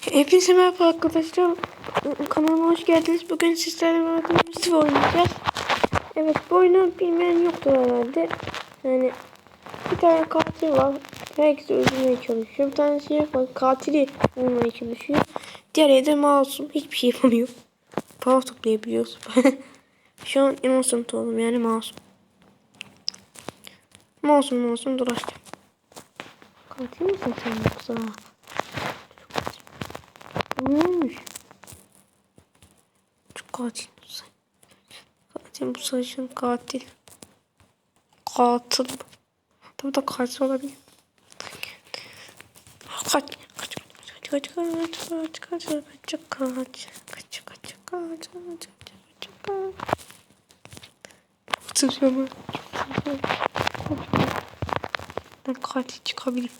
Hepinize merhaba arkadaşlar. Kanalıma hoş geldiniz. Bugün sizlerle beraber Misif oynayacağız. Evet bu oyunu bilmeyen yoktur herhalde. Yani bir tane katil var. Herkes öldürmeye çalışıyor. Bir tane şey var. Katili bulmaya çalışıyor. Diğeri de masum. Hiçbir şey yapamıyor. Para toplayabiliyoruz. Şu an innocent oldum yani masum. Masum masum dolaşacağım. Katil misin sen yoksa? Neymiş? Çok katil bu say. Katil bu sarışın katil. Katil. Tabii da katil olabilir. Kaç. Kaç. Kaç. Kaç. Kaç. Kaç. Kaç. Kaç. Kaç. Kaç. Kaç. Kaç. Kaç. Kaç. Kaç. Tutuyorum. Ben katil çıkabilirim.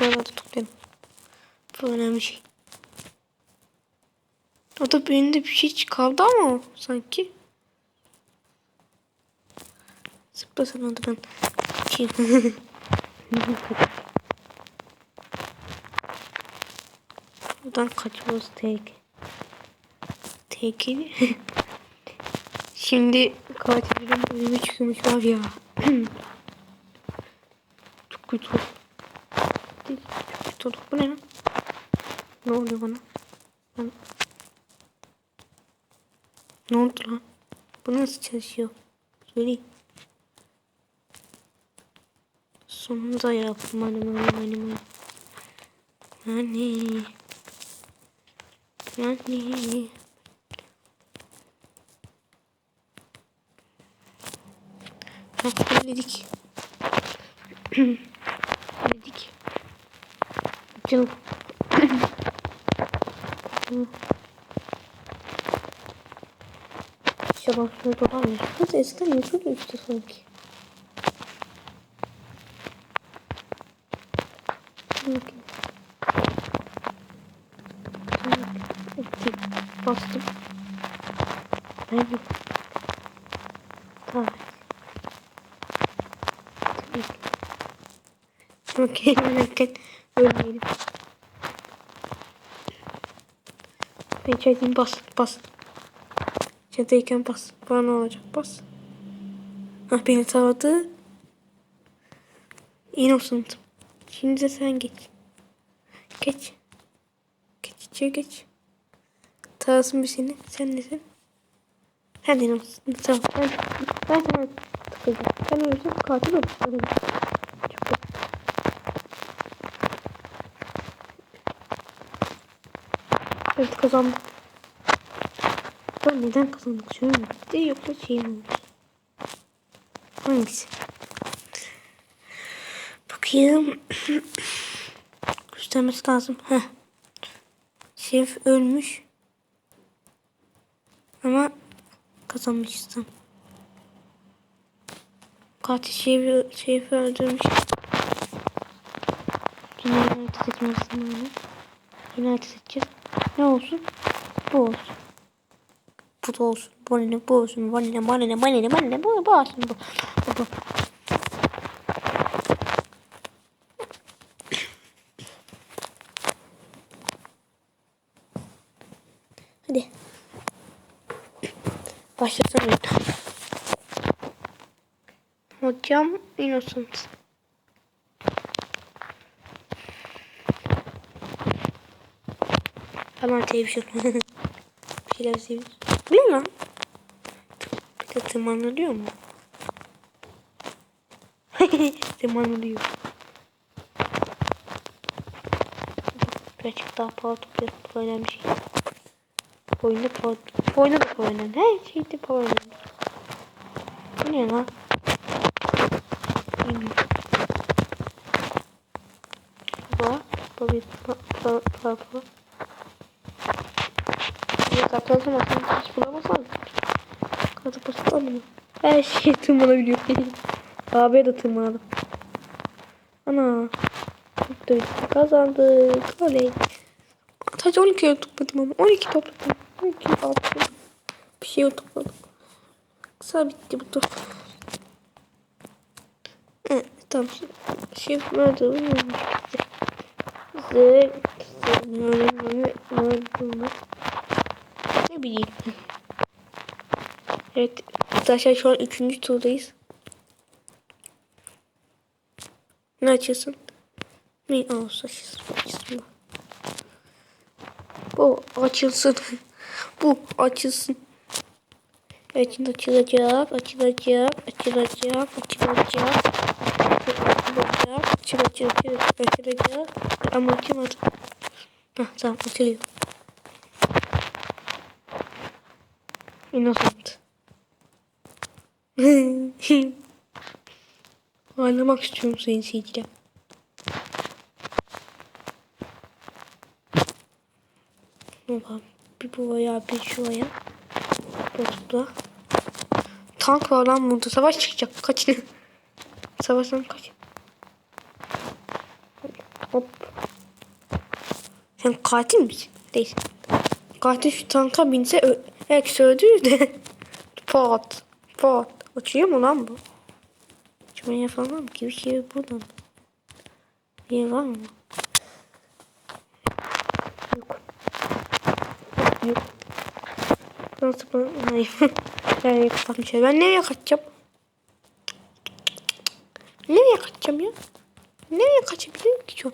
Buraları toplayalım. Bu önemli şey. Orada benim de bir şey kaldı ama sanki. Zıplasamadı ben. Şey. Buradan kaçıyoruz tek. Tekin. Şimdi katilin önüme çıkmış var ya. Çok kötü tuturduk. Bu ne lan? Ne oluyor bana? Ben... Ne oldu lan? Bu nasıl çalışıyor? Söyleyin. Sonunda yaptım. Hadi bana oynamaya. Yani. Yani. Hah, dedik. Cıl. Şaban suyu dolanmış. Kız eskiden Yusuf üstü sanki. Sanki. Bastım. Ben yok. Tamam. Okey. Okey. Çekeyim bas bas. İçerideyken bas. Bana ne olacak bas. Ah beni taradı. Innocent. Şimdi de sen geç. Geç. Geç içeri geç. Tarasın bir seni. Sen nesin? Sen de innocent. Tamam. Ben, ben sana tıkacağım. Sen ölürsen katil olur. Öyle mi? Çok kötü. Evet kazandım. Ben neden kazandık şöyle mi? De yok da şey mi oldu? Hangisi? Bakayım. Göstermesi lazım. Heh. Şef ölmüş. Ama kazanmışsın. Katil şefi, şefi öldürmüş. Cinayet seçmelisin yani. Cinayet seçeceğiz. Ne olsun? Bu olsun kutu olsun. Vanilya bu olsun. Vanilya, vanilya, vanilya, vanilya bu, bu olsun. Bu, bu, bu. Hadi. Başlasın lütfen. Hocam Innocent. Aman televizyon. Bir şeyler. Değil mi? Bir de tırmanılıyor mu? tırmanılıyor. Birazcık daha power top yapıp oynayan bir şey. Oyunda power top. Oyunda da power oynayan. Her şeyde power oynayan. Bu ne lan? Bilmiyorum. Bu. Bu bir power power. Saklansam aslında hiç bulamazsam. Kadar basit olmuyor. Her şey tırmanabiliyor. Abiye de tırmanalım. Ana. Tuttuk. Kazandık. Oley. Sadece 12 topladım ama. 12 topladım. 12 attım. Bir şey topladım. Kısa bitti bu tur. Evet, tamam. Şey nerede oluyor? Zır. Zır. Zır. Zır. Zır. Ne bileyim. Evet. Arkadaşlar şu an üçüncü turdayız. Ne açıyorsun? Ne olsa açılsın. Bu açılsın. Bu açılsın. Evet şimdi açılacak, açılacak, açılacak, açılacak. Açılacak, açılacak, açılacak. Ama açılmadı. Hah tamam açılıyor. Innocent. Ağlamak istiyorum sayın seyirciler. Ulan bir bu aya bir şu aya. Burada. Tank var lan burada. Savaş çıkacak. Kaç. Savaştan kaç. Hop. Sen katil misin? Değil. Katil şu tanka binse öldürür de. Pat. Pat. Açıyor mu lan bu? Açmaya falan mı? Gibi şey buradan. Bir var mı? Yok. Yok. Nasıl bu? Hayır. Nereye kapatmış? Ben nereye kaçacağım? Nereye kaçacağım ya? Nereye kaçabilirim ki çok?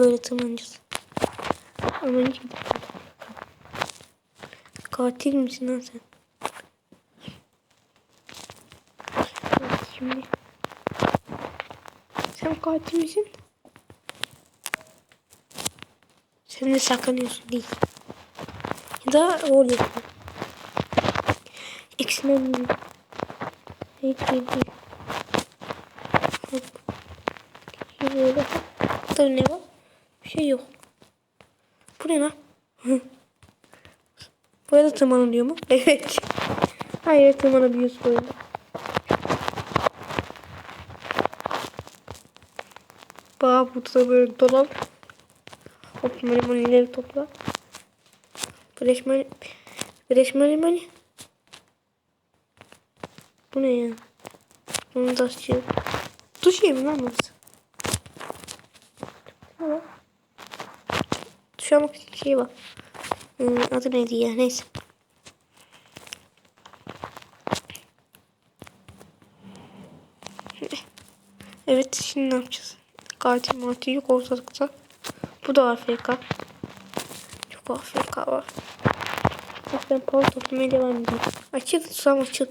Böyle tırmanacağız. Aman. Katil misin lan sen? Evet, şimdi. Sen katil misin? Sen de saklanıyorsun değil. Ya da oluyor. X-Men değil. Hiç değil. Hop. Böyle hop. Burada ne var? Şey yok. Bu ne lan? Buraya da tırmanılıyor mu? Evet. Hayır tırmanabiliyoruz böyle. Bak burada da böyle dolan. Hop limonileri topla. Birleşme Birleşme limoni. Bu ne ya? Bunu da. Duş yeri mi lan burası? Tamam. İçin şey var. Hmm, adı neydi ya? Neyse. Evet şimdi ne yapacağız? Katil matil yok ortalıkta. Bu da AFK. Çok AFK var. Bak ben power toplamaya devam edeyim. Açıl susam açıl.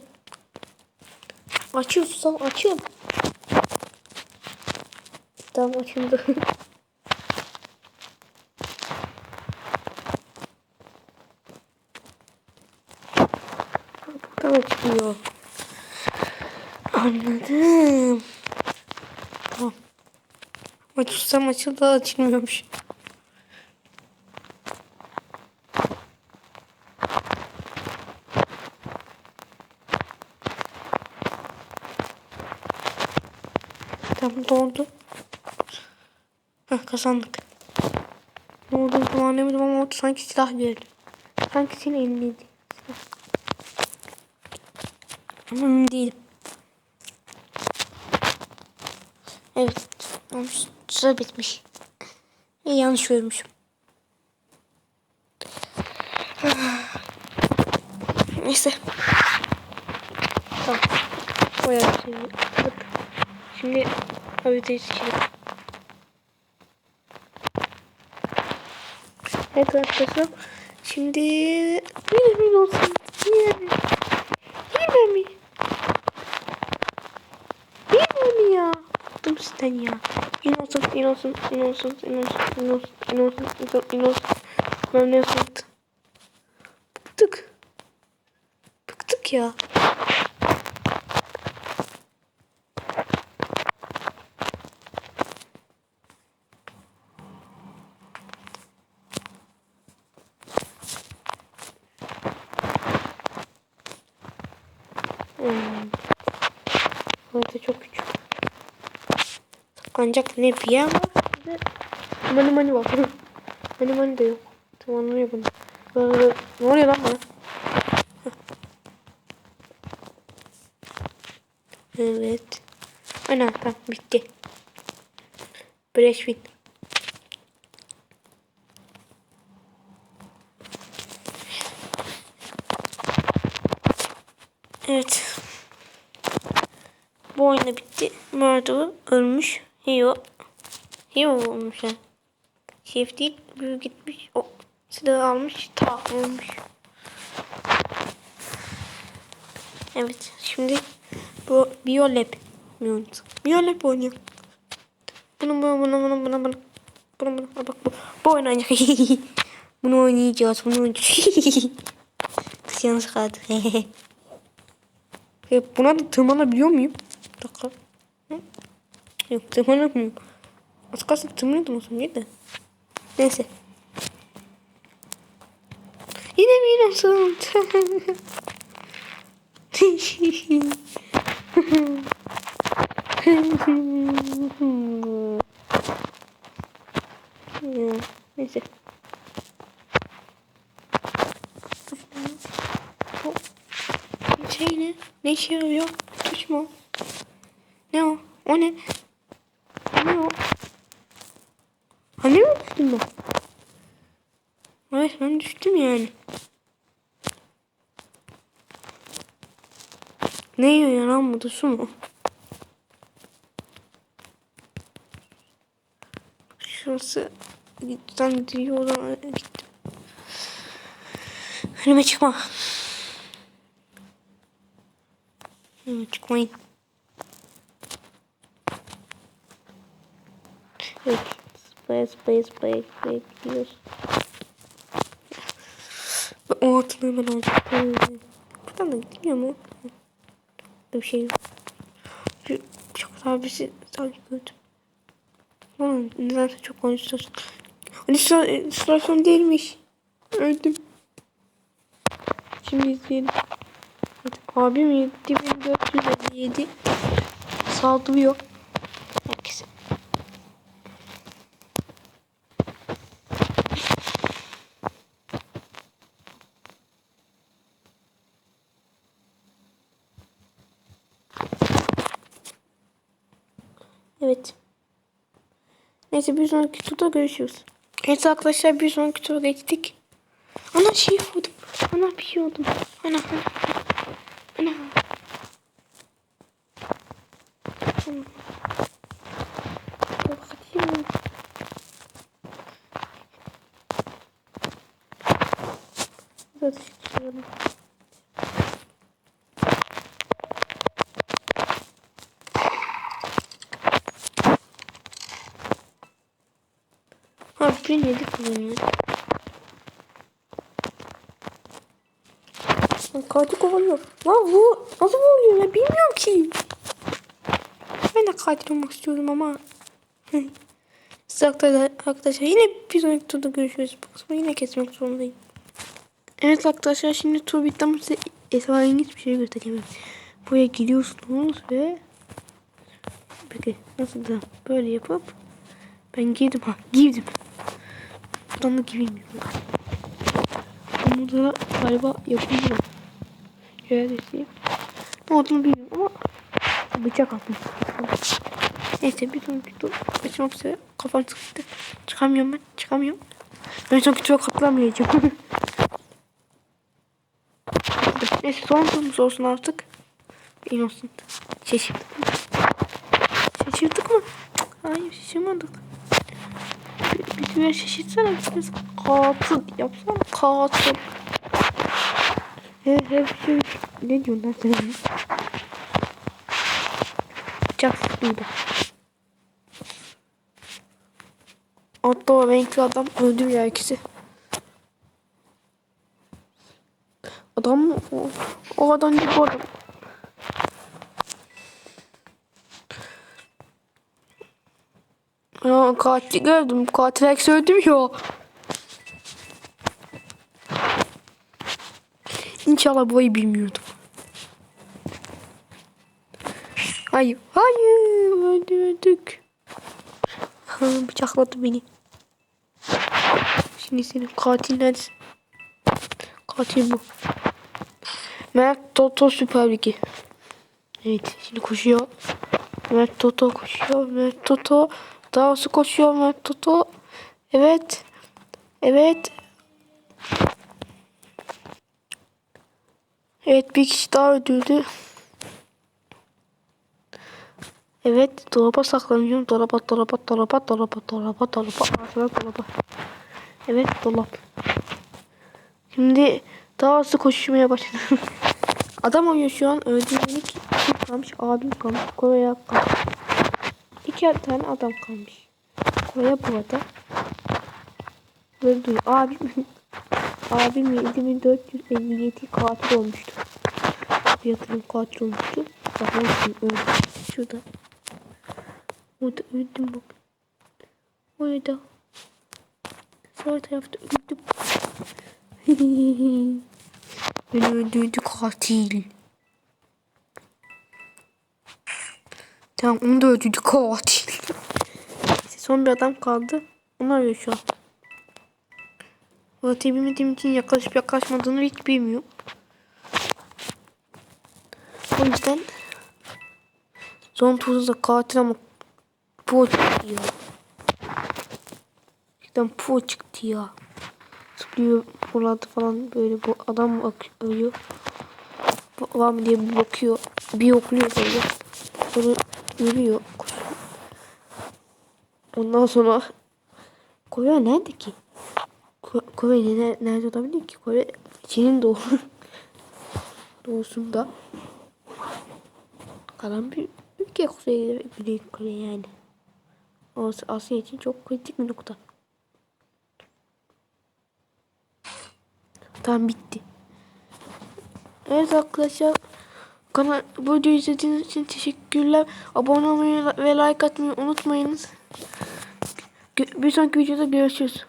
Açıl susam açıl. Tamam açıldı. Buradan açılıyor. Anladım. Tamam. Açılsam açıldı açılmıyormuş. Tamam doldu. Heh, kazandık. Ne oldu tam anlamadım ama orada sanki silah gördüm. Sanki senin elindeydi. Ama emin değilim. Evet. Sıra bitmiş. E, yanlış görmüşüm. Neyse. Tamam. Bir şey yaptık. Şimdi haritayı seçelim. Evet arkadaşlar. Şimdi yine mi olsun? Yine mi? Yine mi? Yine mi ya? Sizden ya. Innocent, innocent, innocent, innocent, innocent, innocent, innocent. Sıktı? Bıktık. Bıktık ya. Hmm. Burada çok küçük. Saklanacak ne bir yer var ne de mani mani var. mani mani de yok. Tamamlıyor bunu. Böyle, ne oluyor lan bana? Evet. Ana tamam bitti. Breşvin. Evet. Bu oyun da bitti. Murder ölmüş. Hio. Hio olmuş ha. Şef değil. Büyü gitmiş. O silahı almış. Ta ölmüş. Evet. Şimdi bu Biolab. Biolab oynuyor. Bunu bunu bunu bunu bunu bunu. Bunu bunu. Ha, Bak bu. Bu oynayacak. bunu oynayacağız. Bunu oynayacağız. Kız yalnız kaldı. Ya buna da tırmanabiliyor muyum? Bir dakika. Yok tırmanamıyorum. Az kalsın tırmanıyordum o zaman de. Neyse. Yine mi nasıl? Ya, Neyse. Şey ne? Ne işe yarıyor? Tuş mu? Ne o? O ne? Ne o? Hani mi düştüm ben? Evet ben düştüm yani. Ne yiyor ya lan bu da su mu? Şurası gitten diyor oradan gittim. Önüme çıkma. Önüme çıkmayın. Spray spray spray gidiyoruz. O atını ben alacağım. Buradan da gidiyor mu? Bir şey yok. Çok bir şey sanki gördüm. Ama nedense çok konuşuyorsun. Halüsinasyon değilmiş. Öldüm. Şimdi izleyelim. Evet, abim 7457 saldırıyor. Herkese. Evet. Neyse bir sonraki turda görüşürüz. Evet arkadaşlar bir sonraki tura geçtik. Ana şey vurdum. Ana bir şey oldum. Ana ana. Ana. Ana. Bakayım. Burada çıkıyorum. Bir yedik kullanıyor. Lan Katil kovalıyor. Lan bu nasıl oluyor ya bilmiyorum ki. Ben de katil olmak istiyorum ama. Siz arkadaşlar, yine bir sonraki turda görüşürüz. Bu kısmı yine kesmek zorundayım. Evet arkadaşlar şimdi tur bitti ama size esrarengiz bir şey göstereceğim. Buraya giriyorsunuz ve Peki nasıl da böyle yapıp ben girdim ha girdim. Da gireyim. Burada da galiba yapılıyor. Şöyle deseyim. Ne olduğunu bilmiyorum ama bıçak atmış. Neyse bir sonraki tur açmak üzere kafam sıkıştı. Çıkamıyorum ben çıkamıyorum. Ben sonraki tura katılamayacağım. Neyse son turumuz olsun artık. Innocent. Şaşırdık mı? Şaşırdık mı? Hayır şaşırmadık. Süre şaşırtsana. Biz katil yapsana katil. Her, her şey ne diyorsun lan sen? Bıçak sıkıydı. Hatta o renkli adam öldürüyor herkesi. Adam mı? O, o adam bu adam. Ya katil gördüm. Katil herkes öldürüyor. İnşallah burayı bilmiyordum. Hayır. Hayır. Öldürdük. Ha, bıçakladı beni. Şimdi senin katil neredesin? Katil bu. Mert Toto Süper Ligi. Evet şimdi koşuyor. Mert Toto koşuyor. Mert Toto. Daha hızlı koşuyor Mert Toto. Evet. Evet. Evet bir kişi daha öldürdü. Evet dolaba saklanıyorum. Dolaba dolaba dolaba dolaba dolaba dolaba ağzına dolaba. Evet dolap. Şimdi daha hızlı koşmaya başladım. Adam oynuyor şu an. Öldüğümde kim kalmış? Abim kalmış. Kore'ye kalmış. İki tane adam kalmış. Kore bu arada. Böyle. Abim abim 7457 katil olmuştu. Yatırım katil olmuştu. Bakalım kim öldü. Şurada. Orada öldüm bak. Orada. Sağ tarafta öldüm. Beni öldürdü katil. Tamam onu da öldürdü katil. Son bir adam kaldı. Onu arıyor şu an. Murat'ı bilmediğim için yaklaşıp yaklaşmadığını hiç bilmiyorum. O yüzden son turda katil ama pro çıktı ya. Gerçekten pro çıktı ya. Zıplıyor buralarda falan böyle bu adam bak ölüyor. Bu- Var mı diye bir bakıyor. Bir okluyor böyle. Sonra yürüyor. koşuyor. Ondan sonra Kore nerede ki? Ko- Kore ne- nerede olabilir ki? Kore Çin'in doğu doğusunda kalan bir ülke Kuzey Güney Kore yani. Orası Asya için çok kritik bir nokta. Tamam bitti. Evet arkadaşlar bu videoyu izlediğiniz için teşekkürler. Abone olmayı ve like atmayı unutmayınız. Bir sonraki videoda görüşürüz.